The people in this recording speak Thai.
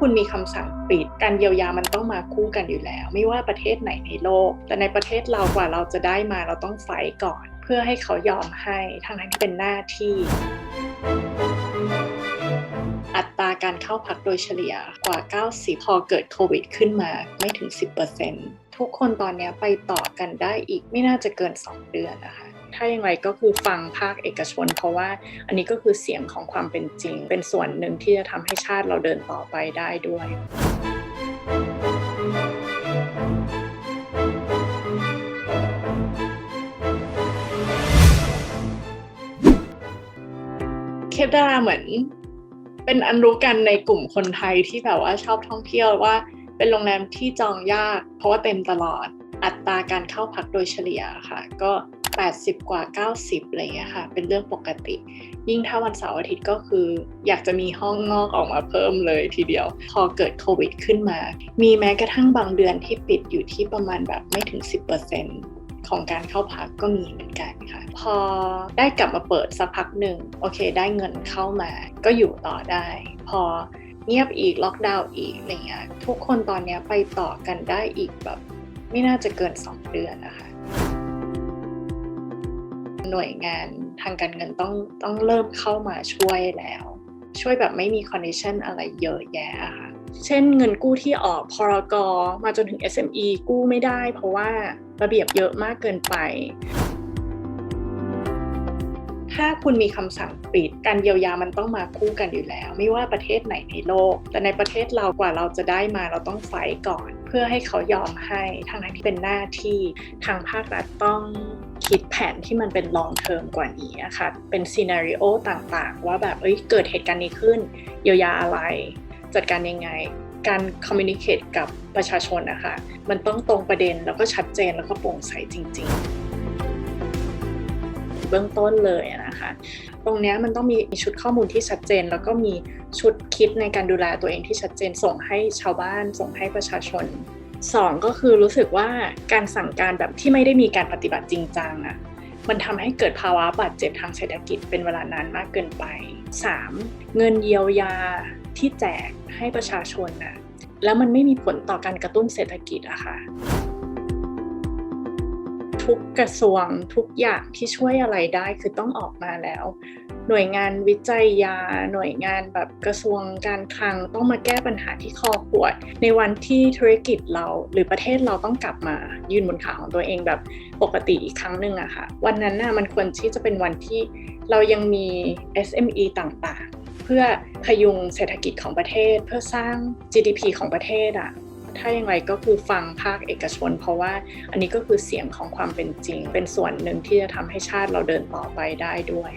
คุณมีคำสั่งปิด การเยียวยามันต้องมาคู่กันอยู่แล้ว ไม่ว่าประเทศไหนในโลก แต่ในประเทศเรากว่าเราจะได้มาเราต้องไฟก่อน เพื่อให้เขายอมให้ทั้งนั้นเป็นหน้าที่อัตราการเข้าพักโดยเฉลี่ยกว่า 90 พอเกิดโควิดขึ้นมาไม่ถึง 10%ทุกคนตอนนี้ไปต่อกันได้อีกไม่น่าจะเกิน 2 เดือนนะคะ ถ้าอย่างไรก็คือฟังภาคเอกชน เพราะว่าอันนี้ก็คือเสียงของความเป็นจริง เป็นส่วนหนึ่งที่จะทำให้ชาติเราเดินต่อไปได้ด้วยเคปดาราเหมือนเป็นอันรู้กันในกลุ่มคนไทยที่แบบว่าชอบท่องเที่ยวว่าเป็นโรงแรมที่จองยากเพราะว่าเต็มตลอด อัตราการเข้าพักโดยเฉลี่ยค่ะ ก็ 80 กว่า 90อะไรเงี้ยค่ะ เป็นเรื่องปกติ ยิ่งถ้าวันเสาร์อาทิตย์ก็คือ อยากจะมีห้องนอกออกมาเพิ่มเลยทีเดียว พอเกิดโควิดขึ้นมา มีแม้กระทั่งบางเดือนที่ปิดอยู่ที่ประมาณแบบไม่ถึง 10%ของการเข้าพักก็มีเหมือนกันค่ะ พอได้กลับมาเปิดสักพักหนึ่งโอเค ได้เงินเข้ามาก็อยู่ต่อได้ พอเงียบอีกล็อกดาวน์อีกอะไรเงี้ยทุกคนตอนนี้ไปต่อกันได้อีกแบบ ไม่น่าจะเกิน 2 เดือนนะคะหน่วยงานทางการเงินต้องต้องเริ่มเข้ามาช่วยแล้ว ช่วยแบบไม่มีคอนดิชันอะไรเยอะแยะค่ะ เช่นเงินกู้ที่ออกพรกมาจนถึง SME กู้ไม่ได้ เพราะว่าระเบียบเยอะมากเกินไป ถ้าคุณมีคำสั่งปิด การเยียวยามันต้องมาคู่กันอยู่แล้ว ไม่ว่าประเทศไหนในโลก แต่ในประเทศเรากว่าเราจะได้มาเราต้องไฟท์ก่อน เพื่อให้เขายอมให้ทางนั้นที่เป็นหน้าที่ทางภาครัฐต้องคิดแผนที่มันเป็น long term กว่านี้อะค่ะเป็นซีนารีโอต่างๆ ว่าแบบเอ้ยเกิดเหตุการณ์นี้ขึ้น เยียวยาอะไร จัดการยังไง การคอมมิ n นิเค e กับประชาชนนะคะมันต้องตรงประเด็นแล้วก็ชัดเจนแล้วก็โปร่งใสจริง ๆ เบื้องต้นเลยนะคะ ตรงนี้มันต้องมีชุดข้อมูลที่ชัดเจน แล้วก็มีชุดคิดในการดูแลตัวเองที่ชัดเจน ส่งให้ชาวบ้าน ส่งให้ประชาชนสองก็คือรู้สึกว่าการสั่งการแบบที่ไม่ได้มีการปฏิบัติจริงจังอะ่ะมันทำให้เกิดภาวะบาดเจ็บทางเศรษฐกิจเป็นเวลานานมากเกินไป 3. เงินเยียวยาที่แจกให้ประชาชนน่ะแล้วมันไม่มีผลต่อการกระตุ้นเศรษฐกิจอะค่ะ ทุกกระทรวงทุกอย่างที่ช่วยอะไรได้คือต้องออกมาแล้ว หน่วยงานวิจัยยา หน่วยงานแบบกระทรวงการคลังต้องมาแก้ปัญหาที่คอขวด ในวันที่ธุรกิจเราหรือประเทศเราต้องกลับมายืนบนขาของตัวเองแบบปกติอีกครั้งหนึ่งอะค่ะ วันนั้นน่ะมันควรที่จะเป็นวันที่เรายังมี SME ต่างๆ เพื่อพยุงเศรษฐกิจของประเทศ เพื่อสร้าง GDP ของประเทศอะ ถ้าอย่างไรก็คือฟังภาคเอกชน เพราะว่าอันนี้ก็คือเสียงของความเป็นจริง เป็นส่วนหนึ่งที่จะทำให้ชาติเราเดินต่อไปได้ด้วย